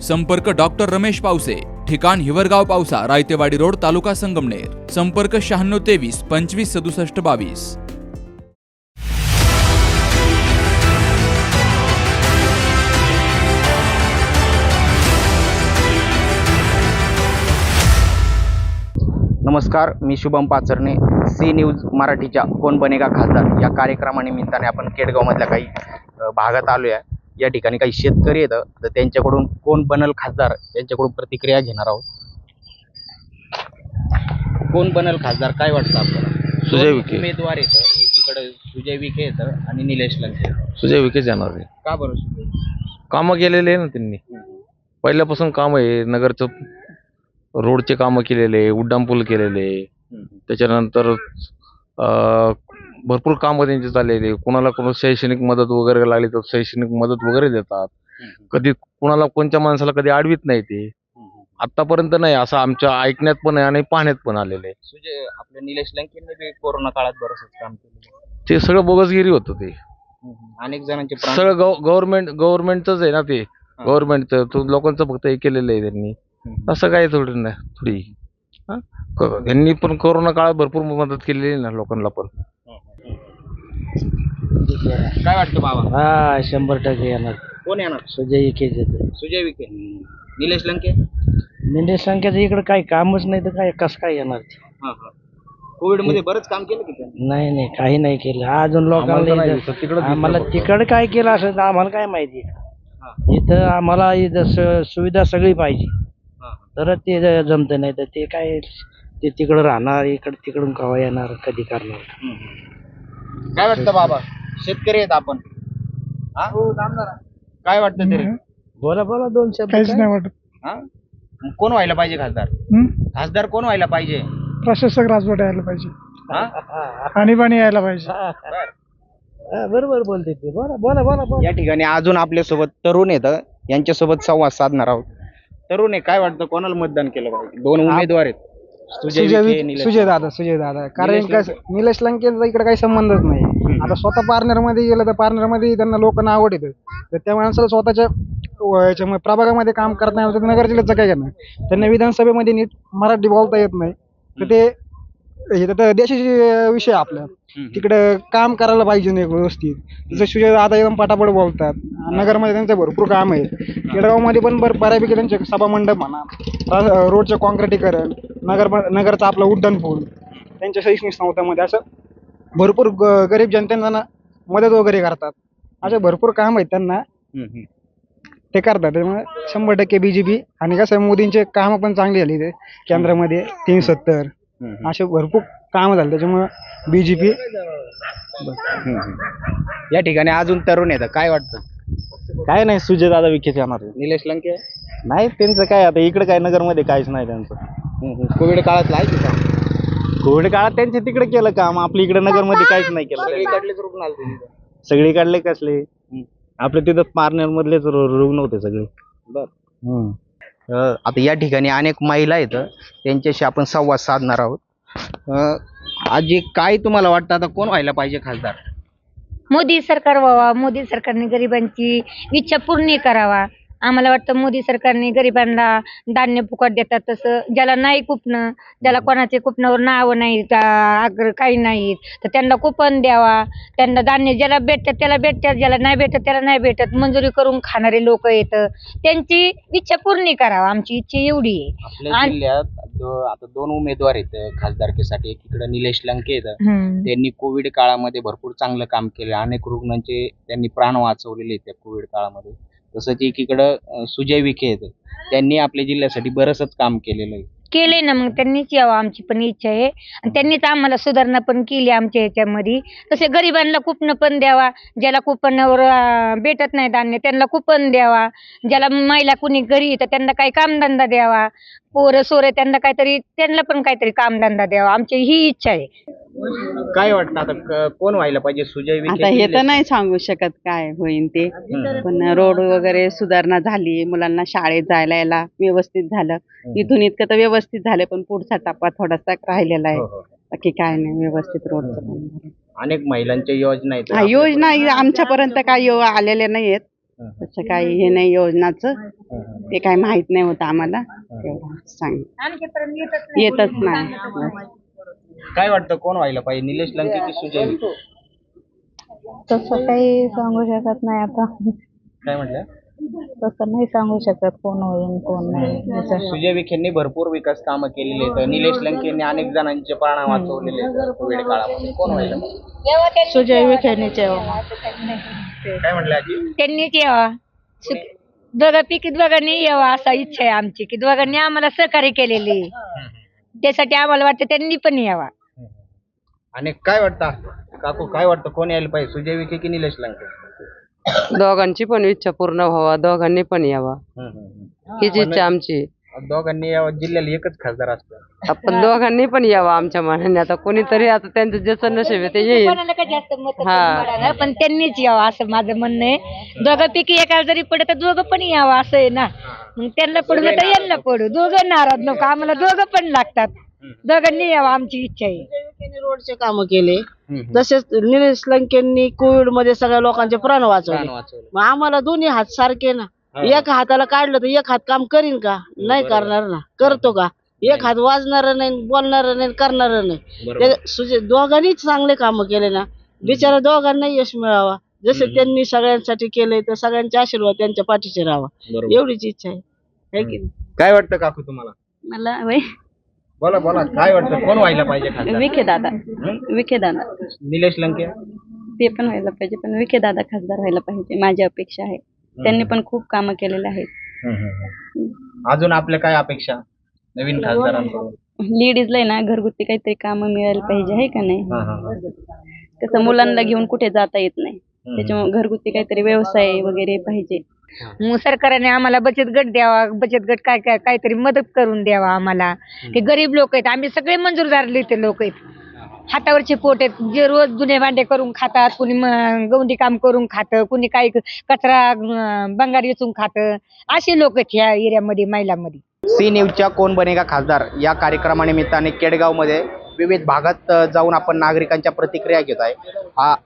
संपर्क डॉक्टर रमेश पावसे ठिकाण हिवरगाव पावसा रायतेवाडी रोड तालुका संगमनेर. संपर्क शहाण्णव तेवीस पंचवीस सदुसष्ट बावीस. नमस्कार मी शुभम पाचरणे. सी न्यूज मराठीच्या कोण बनेगा खासदार या कार्यक्रमानिमित्ताने आपण केडगावमधल्या काही भागात आलो आहे या ठिकाणी काही शेतकरी येतं तर त्यांच्याकडून कोण बनल खासदार? यांच्याकडून प्रतिक्रिया घेणार आहोत. कोण बनल खासदार? काय वाटतं आपल्याला? सुजय विखे. उमेदवार येतं एकीकडे सुजय विखे येतं आणि निलेश लंके. सुजय विखेच येणार आहे. का बरं सुजय कामं केलेले आहे ना त्यांनी. पहिल्यापासून काम आहे नगरचं रोडचे कामं केलेले उड्डाणपूल केलेले त्याच्यानंतर अं, भरपूर कामं त्यांचे चाललेले. कोणाला कोण शैक्षणिक मदत वगैरे लागली तर शैक्षणिक मदत वगैरे देतात. कधी कोणाला कोणत्या माणसाला कधी आडवीत नाही ते. आतापर्यंत नाही असं आमच्या ऐकण्यात पण आहे आणि पाहण्यात पण आलेलं आहे. आपल्या निलेश लंकेने कोरोना काळात बरंच काम केलं. ते सगळं बोगसगिरी होतं ते. अनेक जणांचे सगळं गव्हर्नमेंट गव्हर्नमेंटच आहे ना ते. गव्हर्नमेंटचं लोकांचं फक्त हे केलेलं आहे त्यांनी. असं काय थोडी नाही थोडी. हा? क- यांनी पण कोरोना काळात भरपूर मदत केलेली आहे ना लोकांना पण. काय वाटतं बाबा? हा शंभर टक्के येणार. कोण येणार? सुजय येते सुजय विखे. निलेश लंके? निलेश संख्याचं इकडे काही कामच नाही तर काय कसं काय येणार ते? कोविडमध्ये बरंच काम केलं की त्यांनी? नाही नाही काही नाही केलं. अजून आम्हाला तर लोकांना नाही इथं- दिसत, तिकडं दिसतं आम्हाला फक्त. तिकडं काय केलं असं तर आम्हाला काय माहिती? इथं आम्हाला इथं स- सुविधा सगळी पाहिजे. तरच ते ज- जमतं नाही तर ते काय ते तिकडं राहणार इकडं तिकडून कवा येणार कधी करणार. काय वाटतं बाबा? शेतकरी आहेत आपण. हा? काय वाटतं तरी? बोला बोला दोन शब्द काहीच काय? नाही वाटत. हा? मग कोण व्हायला पाहिजे खासदार? हं? खासदार कोण व्हायला पाहिजे? प्रशासक राजवट यायला पाहिजे. हा? आणीबाणी यायला पाहिजे. हा, बरोबर बोलते ते. बोला बोला बोला बोला. या ठिकाणी अजून आपल्यासोबत तरुण येतं यांच्यासोबत संवाद साधणार आहोत. तरुण आहे काय वाटतं? कोणाला मतदान केलं पाहिजे? दोन उमेदवार आहेत. सुजय विखे, निलेश. दादा सुजय दादा. कारण निलेश काय निलेश लंकेचा इकडे काही संबंधच नाही. आता स्वतः पार्लरमध्ये गेलं तर पार्लरमध्ये त्यांना लोकांना आवड येतं तर त्या माणसाला स्वतःच्या व- प्रभागामध्ये काम करत नाही आलं तर नगर जिल्ह्याचं काय करणार? त्यांना विधानसभेमध्ये नीट मराठी बोलता येत नाही. तर ते हे तर देशाचे विषय आपला तिकडे काम करायला पाहिजे नाही व्यवस्थित. जसं दादा एकदम पटापट बोलतात नगरमध्ये त्यांचं भरपूर काम आहे. केडगावमध्ये पण बरं बऱ्यापैकी त्यांचे सभा मंडप म्हणा रा- रोडचं कॉन्क्रिटीकरण नगर नगरचं आपलं उड्डाण पूल त्यांच्या शैक्षणिक संस्थांमध्ये असं भरपूर ग- गरीब जनतेना ना मदत वगैरे करतात. असे भरपूर काम आहेत त्यांना. हम्म, हम्म. ते करतात. त्यामुळे शंभर टक्के बीजेपी आणि कसं मोदींचे कामं पण चांगली झाली ते केंद्रामध्ये तीन सत्तर. असे भरपूर कामं झाले त्याच्यामुळे बीजेपी. या ठिकाणी अजून तरुण येतं काय वाटतं काय नाही सुजय दादा विखेच येणार निलेश लंके नाही त्यांचं काय आता इकडे काय नगरमध्ये काहीच नाही त्यांचं. कोविड काळात आहे की काम कोविड काळात त्यांचे तिकडे केलं काम आपल्या इकडे नगरमध्ये काहीच नाही केलं त्यांनी. सगळीकडलेच रुग्ण आले तिथं. सगळीकडले कसले आपले तिथं पार्नर मधलेच रुग्ण होते सगळे बर हम्म. आता या ठिकाणी अनेक महिला आहेत त्यांच्याशी आपण संवाद साधणार आहोत. आजी काय तुम्हाला वाटतं? आता कोण व्हायला पाहिजे खासदार? मोदी सरकार व्हावा. मोदी सरकारने गरिबांची इच्छा पूर्ण करावा. आम्हाला वाटतं मोदी सरकारने गरिबांना धान्य फुकट देतात तसं. ज्याला नाही कुपणं ज्याला कोणाचे कुपनावर नावं नाहीत आ- आग्रह काही नाहीत तर त्यांना कुपन द्यावा. त्यांना धान्य ज्याला भेटतात त्याला भेटतात ज्याला नाही भेटत त्याला नाही भेटत. मंजुरी करून खाणारे लोक येतं. त्यांची इच्छा पूर्ण करावा. आमची इच्छा एवढी आहे. आपल्या आणि- जिल्ह्यात दो- आता दोन उमेदवार आहेत खासदारकीसाठी. एकीकडे निलेश लंके आहेत. हम्म. त्यांनी कोविड काळामध्ये भरपूर चांगलं काम केलं. अनेक रुग्णांचे त्यांनी प्राण वाचवलेले आहेत त्या कोविड काळामध्ये. तसंच एकीकडं सुजय विखे आहेत. त्यांनी आपल्या जिल्ह्यासाठी बरंचसं काम केलेलं आहे. केले ना मग त्यांनीच यावं आमची पण इच्छा आहे. आणि त्यांनीच आम्हाला सुधारणा पण केली आमच्या ह्याच्यामध्ये तसे गरिबांना कुपन पण द्यावा ज्याला कुपनवर अं, भेटत नाही धान्य त्यांना कुपन द्यावा. ज्याला महिला कुणी घरी तर त्यांना काही कामधंदा द्यावा. पोरं सोरं त्यांना काहीतरी त्यांना पण काहीतरी कामधंदा द्यावा. आमची ही इच्छा आहे. काय वाटतं आता क- कोण व्हायला पाहिजे? सुजय विखे आता हे तर नाही सांगू शकत काय होईन ते. पण रोड वगैरे सुधारणा झाली मुलांना शाळेत जायला यायला व्यवस्थित झालं. इथून इतकं तर व्यवस्थित झालं पण पुढचा टप्पा थोडासा राहिलेला आहे. हो, हो. बाकी काय नाही व्यवस्थित रोडचं काम झालं. अनेक महिलांच्या योजना आहेत. हा योजना ही आमच्यापर्यंत काय यो आलेल्या नाहीयेत. तसं काही हे नाही योजनाचं. ते काय माहीत नाही होतं आम्हाला. तेवढं सांग. येतच नाही. काय वाटतं कोण व्हायला पाहिजे? निलेश लंके की सुजय? विखे तसं काही सांगू शकत नाही आता. काय म्हटलं? तसं नाही सांगू शकत कोण होईल कोण नाही. सुजय विखेंनी भरपूर विकास कामं केलेली आहेत. निलेश लंकेंनी अनेक जणांचे प्राण वाचवलेले आहेत कोविड काळामध्ये. कोण व्हायला पाहिजे? सुजय विखेनीचे काय म्हटलं आजी? त्यांनीच यावा सु- दोघांपैकी दोघांनी यावा असा इच्छा आहे आमची की दोघांनी आम्हाला सहकार्य केलेली. त्यासाठी आम्हाला वाटतं त्यांनी पण यावा. आणि काय वाटतं? काकू काय वाटतं? कोण यायला पाहिजे? सुजय विखे की निलेश लंके? दोघांची पण इच्छा पूर्ण व्हावा. दोघांनी पण यावा. हीच इच्छा आमची. दोघांनी या जिल्ह्याला एकच खासदार असतं. आपण दोघांनी पण यावा आमच्या मनाने. आता कोणीतरी आता त्यांचं ज्याचं नशीब आहे ते येईल. कोणाला का जास्त मत हा. पण त्यांनीच यावं असं माझं म्हणणं आहे. दोघांपैकी एकाला जरी पडत तर दोघं पण यावं असं आहे ना. मग त्यांना पडलं तर यांना पडू. दोघं नाराज नको. आम्हाला दोघं पण लागतात. दोघांनी यावं आमची इच्छा आहे. रोडचे काम केले. तसेच निलेश लंकेंनी कोविडमध्ये सगळ्या लोकांचे प्राण वाचवले. मग आम्हाला दोन्ही हात सारखे ना. एक हाताला काढलं तर एक हात काम करीन का? नाही करणार ना. करतो का? एक हात वाजणार नाही बोलणार नाही करणार नाही. ते सुजे दोघांनीच चांगले काम केले ना. बिचारा दोघांना यश मिळावा. जसे त्यांनी सगळ्यांसाठी केले तर सगळ्यांचे आशीर्वाद त्यांच्या पाठीशी राहावा. एवढीच इच्छा आहे. है? काय वाटतं काकू तुम्हाला? मला बोला बोला. काय वाटतं? कोण व्हायला पाहिजे खासदार? विखे दादा. विखे दादा. निलेश लंके? ते पण व्हायला पाहिजे पण विखे दादा खासदार व्हायला पाहिजे. माझी अपेक्षा आहे. त्यांनी पण खूप कामं केलेले आहेत. अजून आपल्या काय अपेक्षा नवीन खासदारांकडून? लेडीजला ना घरगुती काहीतरी कामं मिळायला पाहिजे आहे का नाही? हा, हा, हा. कसं मुलांना घेऊन कुठे जाता येत नाही. त्याच्यामुळे घरगुती काहीतरी व्यवसाय वगैरे पाहिजे. मग सरकारने आम्हाला बचत गट द्यावा बचत गट काय काय काहीतरी मदत करून द्यावा आम्हाला. की गरीब लोक आहेत आम्ही सगळे मंजूरदार लिहिते लोक आहेत. हातावरचे पोट आहेत जे रोज जुने भांडे करून खातात कुणी म- गवंडी काम करून खातं कुणी काही कचरा बंगार वेचून खातं असे लोक आहेत ह्या एरियामध्ये महिलांमध्ये. सी न्यूजच्या कोण बनेगा खासदार? या कार्यक्रमानिमित्ताने केडगावमध्ये विविध भागात जाऊन आपण नागरिकांच्या प्रतिक्रिया घेत आहे.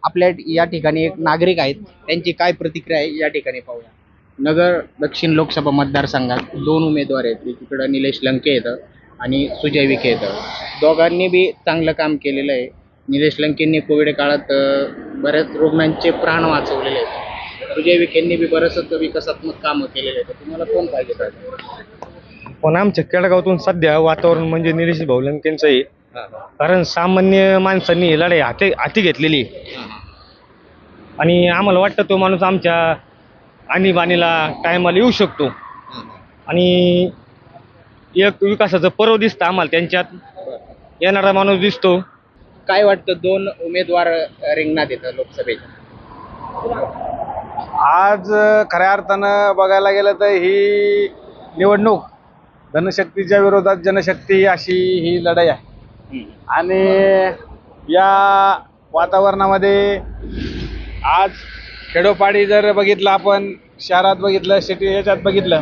आपल्या या ठिकाणी एक नागरिक आहेत त्यांची काय प्रतिक्रिया आहे या ठिकाणी पाहूया. नगर दक्षिण लोकसभा मतदारसंघात दोन उमेदवार आहेत. एकीकडं निलेश लंके येतं आणि सुजय विखे येतं. दोघांनी बी चांगलं काम केलेलं आहे. निलेश लंकेंनी कोविड काळात बऱ्याच रुग्णांचे प्राण वाचवलेले आहेत. सुजय विखेंनी बी बरंचसं विकासात्मक कामं केलेले आहेत. तुम्हाला कोण पाहिजे पण आमच्या केळगावातून सध्या वातावरण म्हणजे निलेश भाऊ लंकेंचं आहे कारण सामान्य माणसांनी लढाई हाती हाती घेतलेली. आहे. आणि आम्हाला वाटतं तो माणूस आमच्या आणीबाणीला टायमाला येऊ शकतो. आणि एक विकासाचं पर्व दिसतं आम्हाला त्यांच्यात. येणारा माणूस दिसतो. काय वाटतं दोन उमेदवार रिंगणात येतं लोकसभेच्या आज खऱ्या अर्थानं बघायला गेलं तर ही निवडणूक धनशक्तीच्या विरोधात जनशक्ती अशी ही लढाई आहे. आणि या वातावरणामध्ये आज खेडोपाडी जर बघितलं आपण शहरात बघितलं सिटी याच्यात बघितलं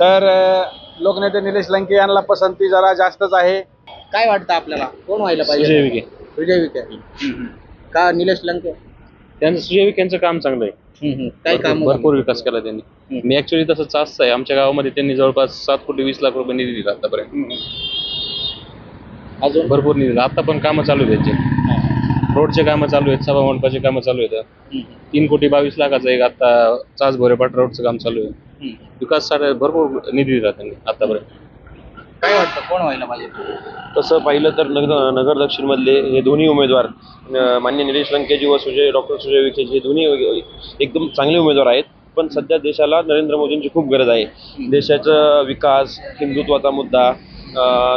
तर लोकनेते निलेश लंके यांना पसंती जरा जास्तच आहे. काय वाटतं आपल्याला? कोण व्हायला पाहिजे? विखे. सुजय विखे. का निलेश लंके? त्यांचं सुजय विखेंचं काम चांगलं आहे. काय काम भरपूर विकास केला त्यांनी. मी ऍक्च्युली तसंच असं आहे. आमच्या गावामध्ये त्यांनी जवळपास सात कोटी वीस लाख रुपये निधी दिला आतापर्यंत. अजून? भरपूर निधी. दिला आता पण कामं चालू त्यांचे. रोडचे कामं चालू आहेत सभा मंडपाचे कामं चालू आहेत. तीन कोटी बावीस लाखाचं एक आता चाच भोरेपाट रोडचं काम चालू आहे. विकासासाठी भरपूर निधी दिला त्यांनी आतापर्यंत. काय वाटतं? कोण व्हायला पाहिजे? तसं पाहिलं तर नगर नगर दक्षिणमधले हे दोन्ही उमेदवार मान्य निलेश लंकेजी व सुजय डॉक्टर सुजय विखेजी हे दोन्ही एकदम चांगले उमेदवार आहेत. पण सध्या देशाला नरेंद्र मोदींची खूप गरज आहे. देशाचा विकास हिंदुत्वाचा मुद्दा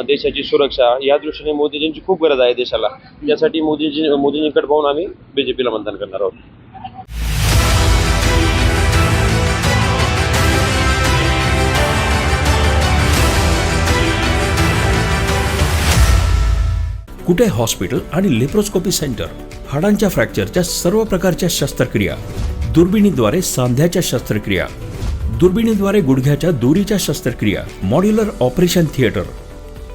देशाची सुरक्षा या दृष्टीने मोदीजींची खूप गरज आहे देशाला. त्यासाठी मोदीजी मोदीजींकडे पाहून आम्ही बीजेपीला मतदान करणार आहोत. कुठे हॉस्पिटल आणि लेप्रोस्कोपी सेंटर? हाडांच्या फ्रॅक्चरच्या सर्व प्रकारच्या शस्त्रक्रिया. दुर्बिणीद्वारे सांध्याच्या शस्त्रक्रिया. दुर्बिणीद्वारे गुडघ्याच्या दुरीच्या शस्त्रक्रिया. Modular operation theatre.